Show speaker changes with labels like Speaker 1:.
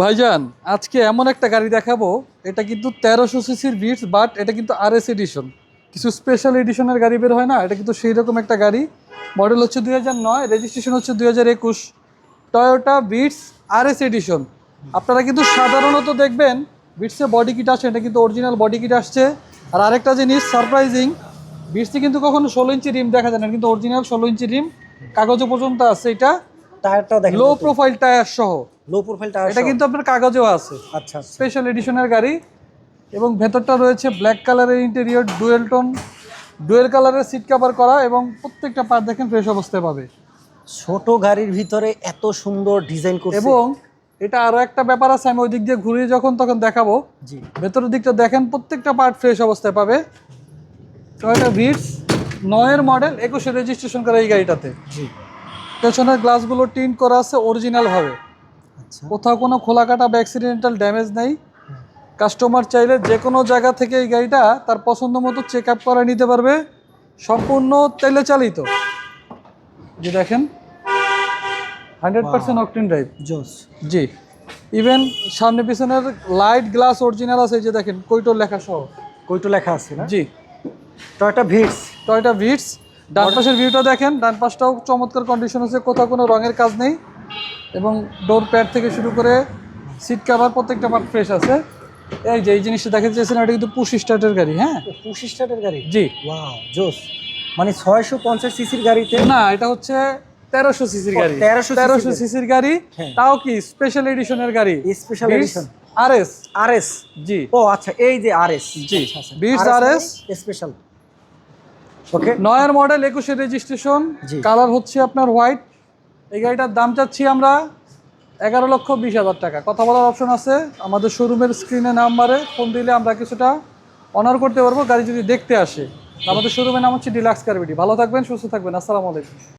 Speaker 1: ভাইজান, আজকে এমন একটা গাড়ি দেখাবো, এটা কিন্তু তেরোশো সিসির বিটস বাট এটা কিন্তু আর এস এডিশন কিছু স্পেশাল এডিশনের গাড়ি বের হয় না, এটা কিন্তু সেই রকম একটা গাড়ি। মডেল হচ্ছে দুই হাজার নয় রেজিস্ট্রেশন হচ্ছে দুই হাজার একুশ। Toyota Vitz R S edition আপনারা কিন্তু সাধারণত দেখবেন বিটসে বডি কিট আসে, এটা কিন্তু অরিজিনাল বডি কিট আসছে। আর আরেকটা জিনিস সারপ্রাইজিং বিটসে কিন্তু কখনো ষোলো ইঞ্চি রিম দেখা যায় না কিন্তু অরিজিনাল ষোলো ইঞ্চি রিম কাগজে পর্যন্ত আছে এটা।
Speaker 2: টায়ারটাও দেখেন
Speaker 1: লো প্রোফাইল টায়ার সহ।
Speaker 2: লো প্রোফাইল টায়ার
Speaker 1: এটা কিন্তু আপনার কাগজেও আছে।
Speaker 2: আচ্ছা আচ্ছা।
Speaker 1: স্পেশাল এডিশনের গাড়ি। এবং ভেতরটা রয়েছে ব্ল্যাক কালারের ইন্টেরিয়র ডুয়েল টোন ডুয়েল কালারের সিট কভার করা এবং প্রত্যেকটা পার্ট দেখেন ফ্রেশ অবস্থায় পাবে।
Speaker 2: ছোট গাড়ির ভিতরে এত সুন্দর ডিজাইন করছে।
Speaker 1: এবং এটা আরও একটা ব্যাপার আছে আমি ওই দিক দিয়ে ঘুরিয়ে যখন তখন দেখাবো।
Speaker 2: জি।
Speaker 1: ভেতরের দিকটা দেখেন প্রত্যেকটা পার্ট ফ্রেশ অবস্থায় পাবে। টয়োটা ভিটস নয়ের মডেল একুশে রেজিস্ট্রেশন করা এই গাড়িটাতে।
Speaker 2: জি।
Speaker 1: পেছনের গ্লাসগুলো টিন করা আছে অরিজিনাল ভাবে
Speaker 2: আচ্ছা।
Speaker 1: কোথাও কোনো খোলা কাটা বা অ্যাক্সিডেন্টাল ড্যামেজ নেই। কাস্টমার চাইলে যে কোনো জায়গা থেকে এই গাড়িটা তার পছন্দ মতো চেক আপ করে নিতে পারবে। সম্পূর্ণ তেলে চালিত। যে দেখেন হান্ড্রেড পার্সেন্ট অকটেন ড্রাইভ
Speaker 2: জোস।
Speaker 1: জি। ইভেন সামনে পিছনের লাইট গ্লাস অরিজিনাল আছে যে দেখেন কৈটোর লেখা সহ।
Speaker 2: কইটো লেখা আছে না?
Speaker 1: জি।
Speaker 2: টয়টা ভিটস
Speaker 1: টয়টা ভিটস ডান পাশের ভিউটা দেখেন ডান পাশটাও চমৎকার কন্ডিশন আছে কোথাও কোনো রঙের কাজ নেই। এবং ডোর প্যাড থেকে শুরু করে সিট কাভার প্রত্যেকটা পার্ট ফ্রেশ আছে। এই যে এই জিনিসটা দেখাতে চেয়েছিলাম এটা কিন্তু পুশ স্টার্টের গাড়ি হ্যাঁ?
Speaker 2: পঁচিশ স্টার্টের গাড়ি?
Speaker 1: জি।
Speaker 2: ওয়াও জোস। মানে ছয়শো পঞ্চাশ সিসির গাড়িতে?
Speaker 1: না এটা হচ্ছে তেরোশো সিসির গাড়ি।
Speaker 2: 1300
Speaker 1: তেরোশো সিসির গাড়ি
Speaker 2: হ্যাঁ।
Speaker 1: তাও কি স্পেশাল এডিশনের গাড়ি?
Speaker 2: Special edition
Speaker 1: R S
Speaker 2: R S
Speaker 1: G.
Speaker 2: ও আচ্ছা এই যে R S
Speaker 1: G. Vitz R S
Speaker 2: special okay
Speaker 1: নয়ার model একুশে রেজিস্ট্রেশন কালার হচ্ছে আপনার হোয়াইট। এই গাড়িটার দাম চাচ্ছি আমরা এগারো লক্ষ বিশ হাজার টাকা। কথা বলার অপশন আছে আমাদের শোরুমের স্ক্রিনে নাম্বারে ফোন দিলে আমরা কিছুটা অনার করতে পারব। গাড়ি যদি দেখতে আসে আমাদের শোরুমের নাম হচ্ছে ডিলাক্স কারবিটি ভালো থাকবেন সুস্থ থাকবেন। আসসালামু আলাইকুম।